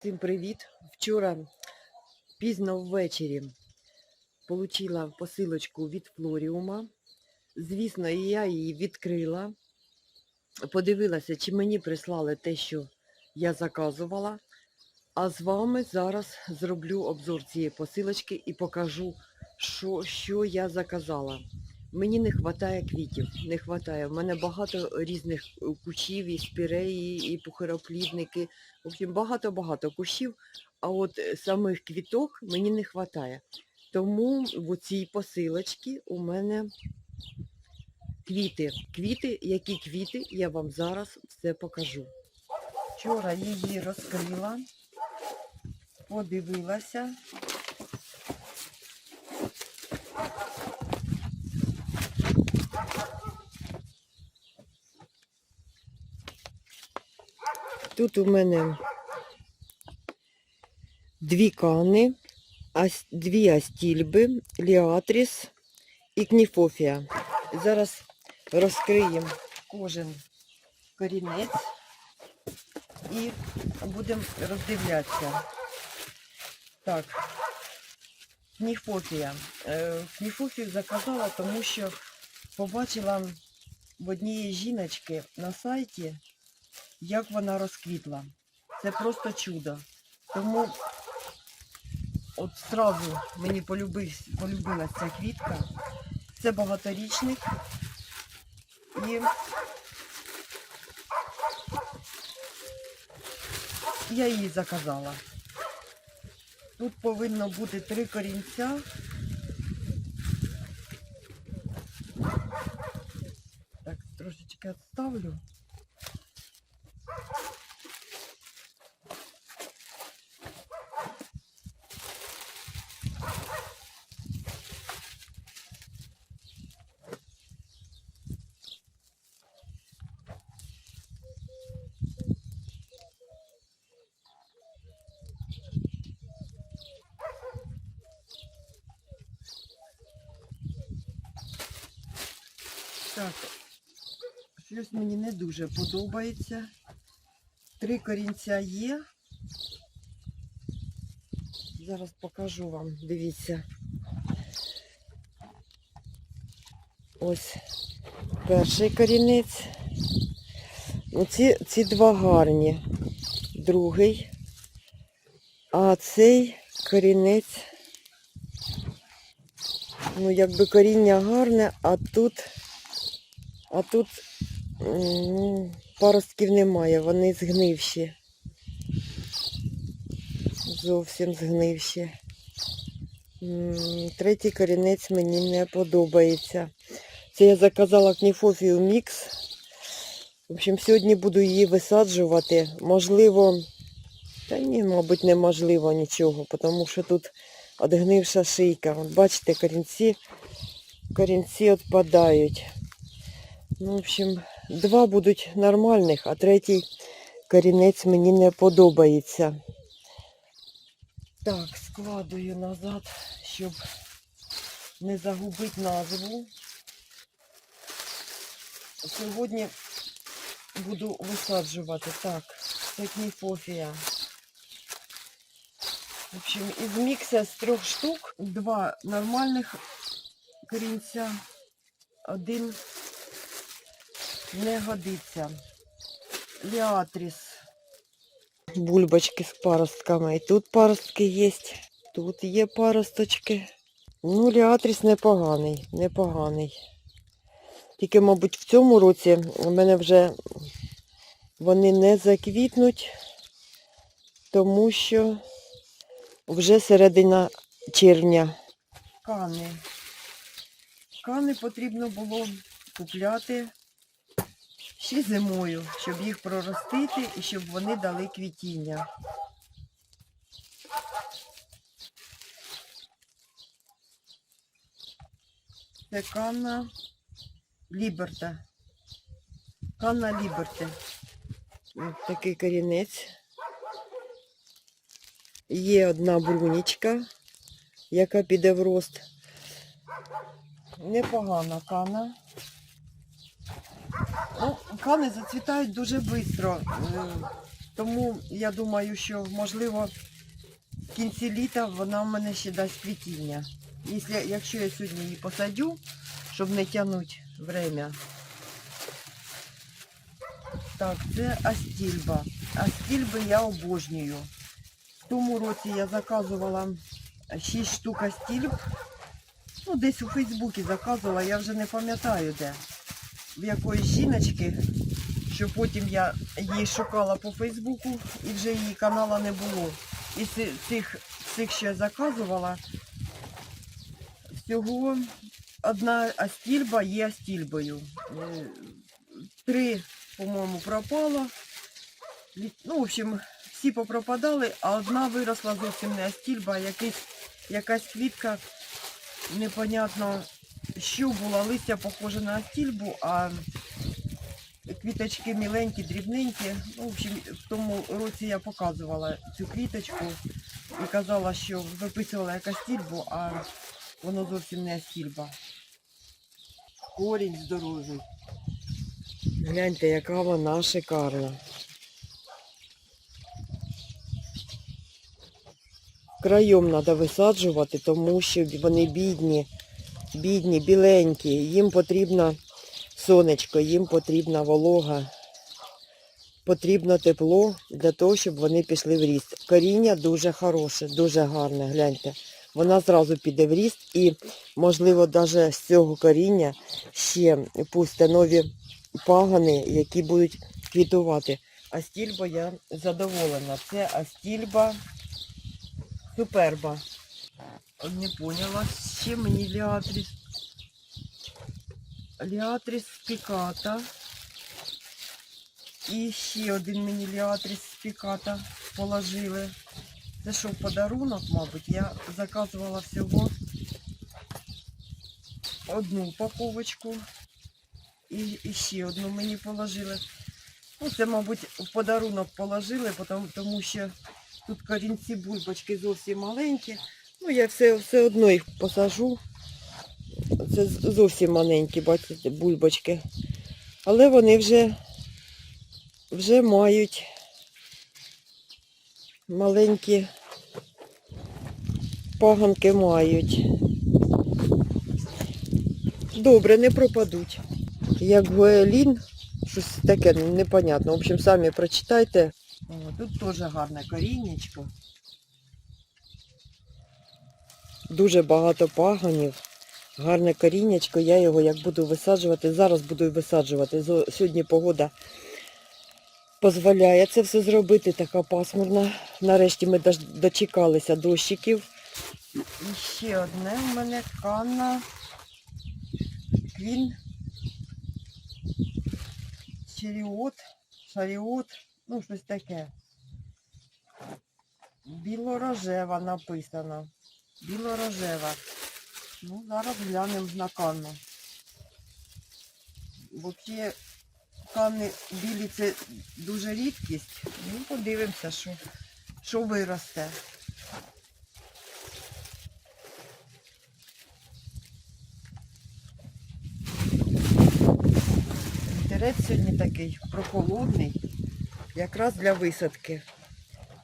Всім привіт! Вчора пізно ввечері отримала посилочку від Флоріума. Звісно, я її відкрила, подивилася, чи мені прислали те, що я заказувала. А з вами зараз зроблю обзор цієї посилочки і покажу, що, що я заказала. Мені не вистачає квітів, не вистачає. У мене багато різних е, кущів, і спіреї, і пухироплідники. В общем, багато-багато кущів, а от е, самих квіток мені не вистачає. Тому в цій посилочці у мене квіти. Квіти, які квіти, я вам зараз все покажу. Вчора її розкрила, подивилася. Тут у мене дві кани, дві астільби, ліатріс і кніфофія. Зараз розкриємо кожен корінець і будемо роздивлятися. Так, кніфофія. Е, Кніфофію заказала, тому що побачила в однієї жіночки на сайті як вона розквітла. Це просто чудо. Тому от зразу мені полюбилась ця квітка. Це багаторічник. І я її заказала. Тут повинно бути три корінця. Так, трошечки відставлю. Так, щось мені не дуже подобається. Три корінця є. Зараз покажу вам, дивіться. Ось перший корінець. Ну, ці, ці два гарні. Другий. А цей корінець. Ну, якби коріння гарне, а тут а тут паростків немає, вони згнивші. Зовсім згнивші. Третій корінець мені не подобається. Це я заказала кніфофію мікс. В общем, сьогодні буду її висаджувати. Можливо, та ні, мабуть, неможливо нічого, тому що тут одгнивша шийка. От бачите, корінці, корінці відпадають. Ну, в общем, два будуть нормальних, а третій корінець мені не подобається. Так, складую назад, щоб не загубити назву. Сьогодні буду висаджувати. Так, це кніфофія. В общем, із мікса з трьох штук два нормальних корінця, один не годиться. Ліатріс. Бульбочки з паростками. І тут паростки є. Тут є паросточки. Ну, ліатріс непоганий, непоганий. Тільки, мабуть, в цьому році у мене вже вони не заквітнуть, тому що вже середина червня. Кани. Кани потрібно було купляти ще зимою, щоб їх проростити і щоб вони дали квітіння. Це канна Ліберта. Канна Ліберти. Ось такий корінець. Є одна брунічка, яка піде в рост. Непогана кана. Ну, кани зацвітають дуже швидко. тому я думаю, що можливо в кінці літа вона в мене ще дасть квітіння. Якщо я сьогодні її посадю, щоб не тягнути время. Так, це астільба. Астільби я обожнюю. В тому році я заказувала 6 штук астільб. Ну, десь у Фейсбуці заказувала, я вже не пам'ятаю де. В якоїсь жіночки, що потім я її шукала по Фейсбуку і вже її канала не було. І цих, цих, що я заказувала, всього одна астільба є астільбою. Е, Три, по-моєму, пропало. Ну, в общем, всі попропадали, а одна виросла зовсім не астільба, а якийсь, якась квітка, непонятно, що була, листя похоже на астільбу, а квіточки міленькі, дрібненькі. Ну, в общем, в тому році я показувала цю квіточку і казала, що виписувала як астільбу, а воно зовсім не астільба. Корінь здоровий. Гляньте, яка вона шикарна. Краєм треба висаджувати, тому що вони бідні, бідні, біленькі. Їм потрібно сонечко, їм потрібна волога, потрібно тепло для того, щоб вони пішли в ріст. Коріння дуже хороше, дуже гарне, гляньте. Вона зразу піде в ріст і, можливо, навіть з цього коріння ще пусте нові пагани, які будуть квітувати. Астільба я задоволена. Це астільба суперба. От Не поняла, ще мені ліатріс. Ліатріс спіката. І ще один мені ліатріс спіката положили. Це що, подарунок, мабуть, я заказувала всього одну упаковочку. І, і ще одну мені положили. Ну, це, мабуть, в подарунок положили, тому що тут корінці бульбочки зовсім маленькі. Ну, я все, все одно їх посажу. Це зовсім маленькі, бачите, бульбочки. Але вони вже, вже мають маленькі паганки мають. Добре, не пропадуть. Як гуелін, щось таке непонятно. В общем, самі прочитайте. О, тут теж гарне коріннячко. Дуже багато паганів. Гарне коріннячко. Я його як буду висаджувати, зараз буду висаджувати. Сьогодні погода дозволяє це все зробити, така пасмурна. Нарешті ми дочекалися дощиків. І ще одне в мене канна. Квін. Черіот, шаріот, ну щось таке. Білорожева написано. Білорожева. Ну, зараз глянемо на канну. Взагалі, канни білі це дуже рідкість. Ну, подивимося, що, що виросте. Вітерець сьогодні такий прохолодний, якраз для висадки.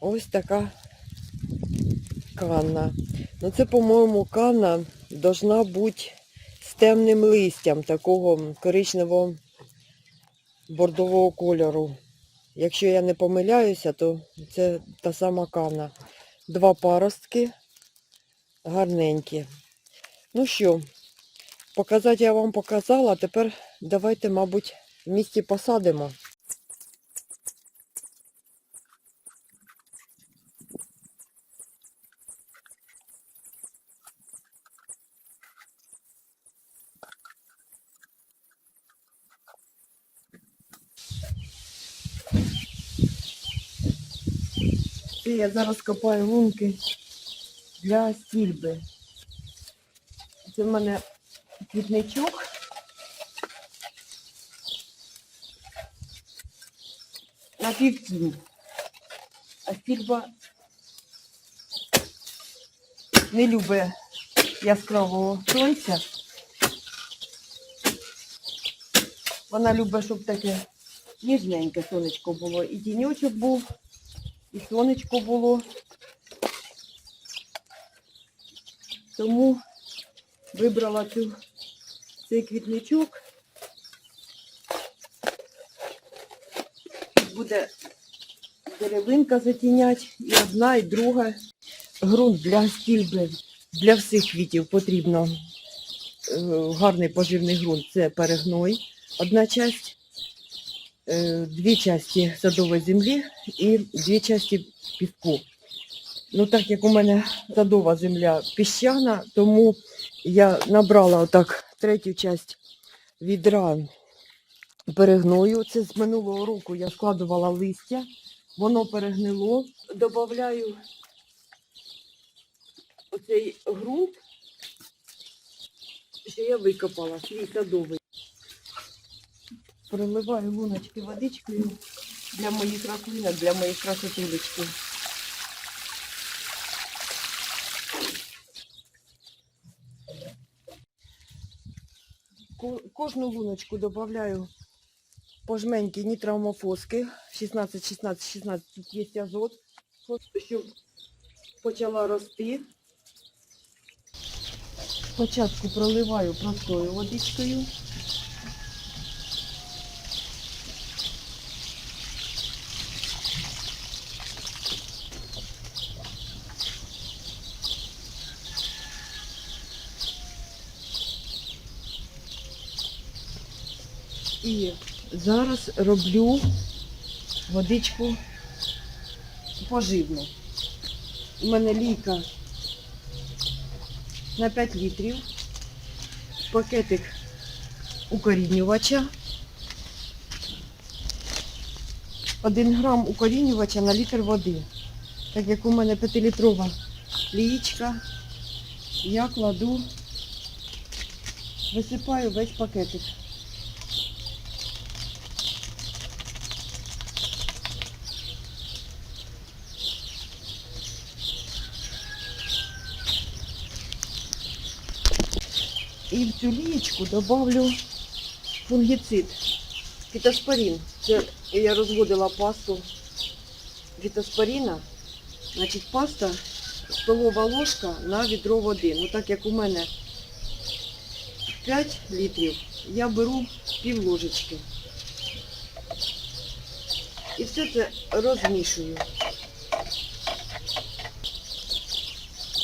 Ось така канна. Ну це, по-моєму, канна должна бути з темним листям такого коричневого бордового кольору. Якщо я не помиляюся, то це та сама канна. Два паростки гарненькі. Ну що, показати я вам показала, а тепер давайте, мабуть, в місті посадимо. Я зараз копаю лунки для стільби. Це в мене квітничок. На півтін. А стільба не любить яскравого сонця. Вона любить, щоб таке ніжненьке сонечко було. І тіньочок був і сонечко було. Тому вибрала цю, цей квітничок. Буде деревинка затінять, і одна, і друга. Грунт для стільби, для всіх квітів потрібно е, гарний поживний ґрунт. Це перегной, одна часть, дві часті садової землі і дві часті піску. Ну, так як у мене садова земля піщана, тому я набрала отак третю часть відра перегною. Це з минулого року я складувала листя, воно перегнило. Добавляю оцей ґрунт, що я викопала, свій садовий. Проливаю луночки водичкою для моїх рослинок, для моїх красотулечків. Кожну луночку добавляю по жменьки нітроамофоски 16, 16, 16, тут є азот, щоб почала рости. Спочатку проливаю простою водичкою. І зараз роблю водичку поживну. У мене лійка на 5 літрів, пакетик укорінювача, 1 грам укорінювача на літр води. Так як у мене 5-літрова лієчка, я кладу, висипаю весь пакетик. Цю лієчку добавлю фунгіцид, фітоспорін. Це я розводила пасту фітоспоріна. Значить, паста столова ложка на відро води. Ну так як у мене 5 літрів, я беру пів ложечки. І все це розмішую.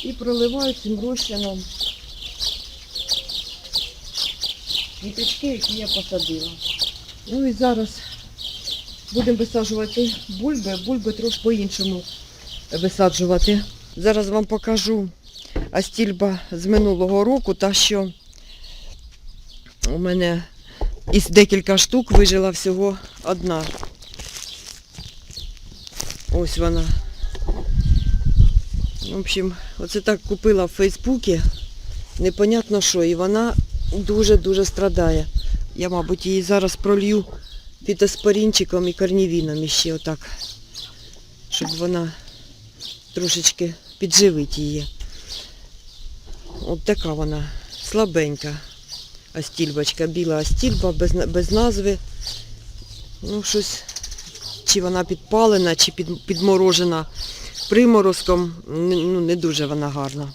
І проливаю цим розчином квіточки, які я посадила. Ну і зараз будемо висаджувати бульби, бульби трошки по-іншому висаджувати. Зараз вам покажу астільба з минулого року, та що у мене із декілька штук вижила всього одна. Ось вона. В общем, оце так купила в Фейсбуці. Непонятно що. І вона дуже-дуже страдає. Я, мабуть, її зараз пролью фітоспорінчиком і корнівіном іще отак, щоб вона трошечки підживить її. От така вона слабенька астільбочка, біла астільба, без, без назви. Ну, щось, чи вона підпалена, чи під, підморожена приморозком. Ну, не дуже вона гарна.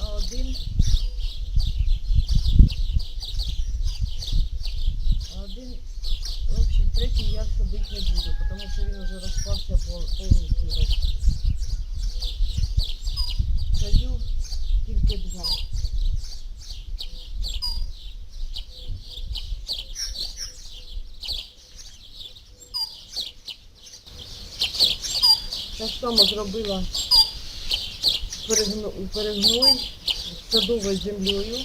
А один. А один, в общем, третій я садити не буду, тому що він вже розпався повністю весь. Садю тільки два. Так само зробила перегно- перегной садовою землею.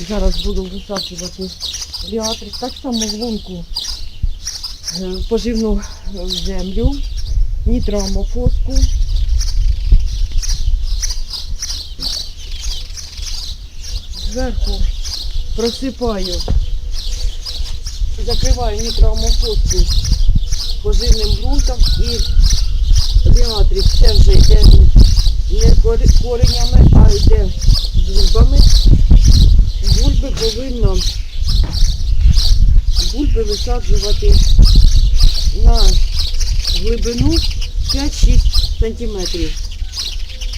Зараз буду висаджувати ліатрик. Так само в лунку е, поживну е, землю, нітрамофоску. Зверху просипаю, закриваю нітрамофоску поживним ґрунтом і ліатрик це вже йде не коренями, а йде бульбами. Бульби повинно бульби висаджувати на глибину 5-6 сантиметрів.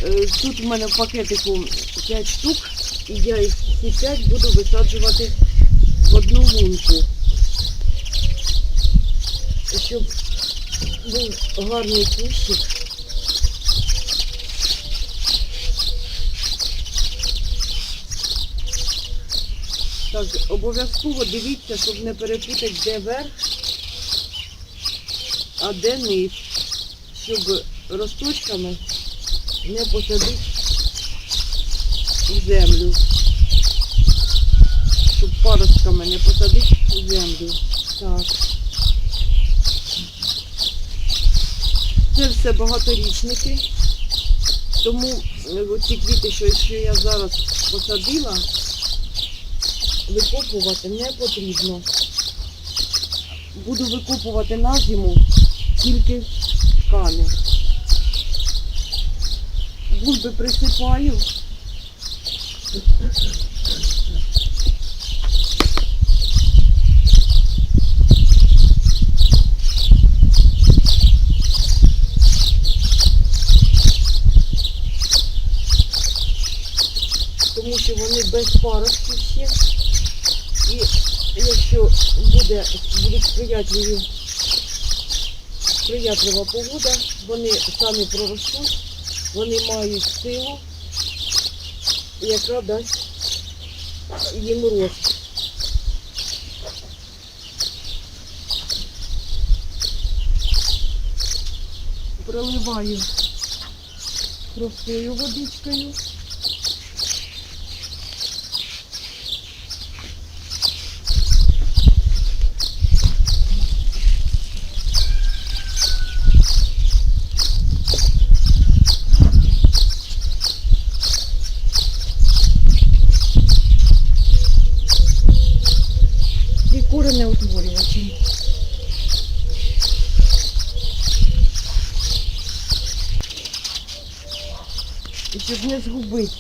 Е, Тут в мене в пакетику 5 штук, і я їх всі 5 буду висаджувати в одну лунку. Щоб був гарний кущик. Так, обов'язково дивіться, щоб не перепутати, де верх, а де низ, щоб росточками не посадити у землю. Щоб паростками не посадити у землю. Так. Це все багаторічники. Тому е, ці квіти, що що я зараз посадила, викопувати не потрібно. Буду викопувати на зиму тільки камінь. Бульби присипаю. Тому що вони без. І якщо буде, сприятливі, сприятлива погода, вони самі проростуть, вони мають силу, яка дасть їм рост. Проливаю простою водичкою. і коренеутворювачі. І щоб не згубити,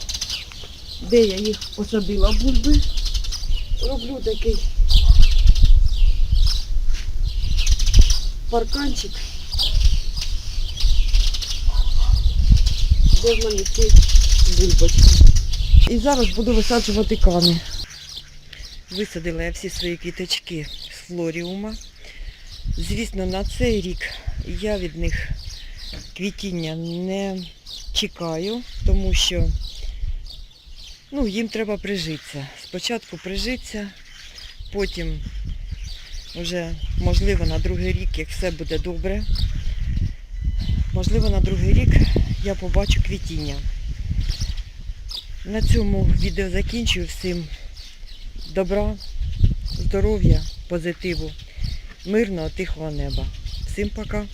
де я їх посадила бульби, роблю такий парканчик, де в мене ці бульбочки. І зараз буду висаджувати кани. Висадила я всі свої квіточки з флоріума. Звісно, на цей рік я від них квітіння не чекаю, тому що ну, їм треба прижитися. Спочатку прижитися, потім вже, можливо, на другий рік, як все буде добре, можливо, на другий рік я побачу квітіння. На цьому відео закінчую всім добра, здоров'я, позитиву, мирного, тихого неба. Всім пока!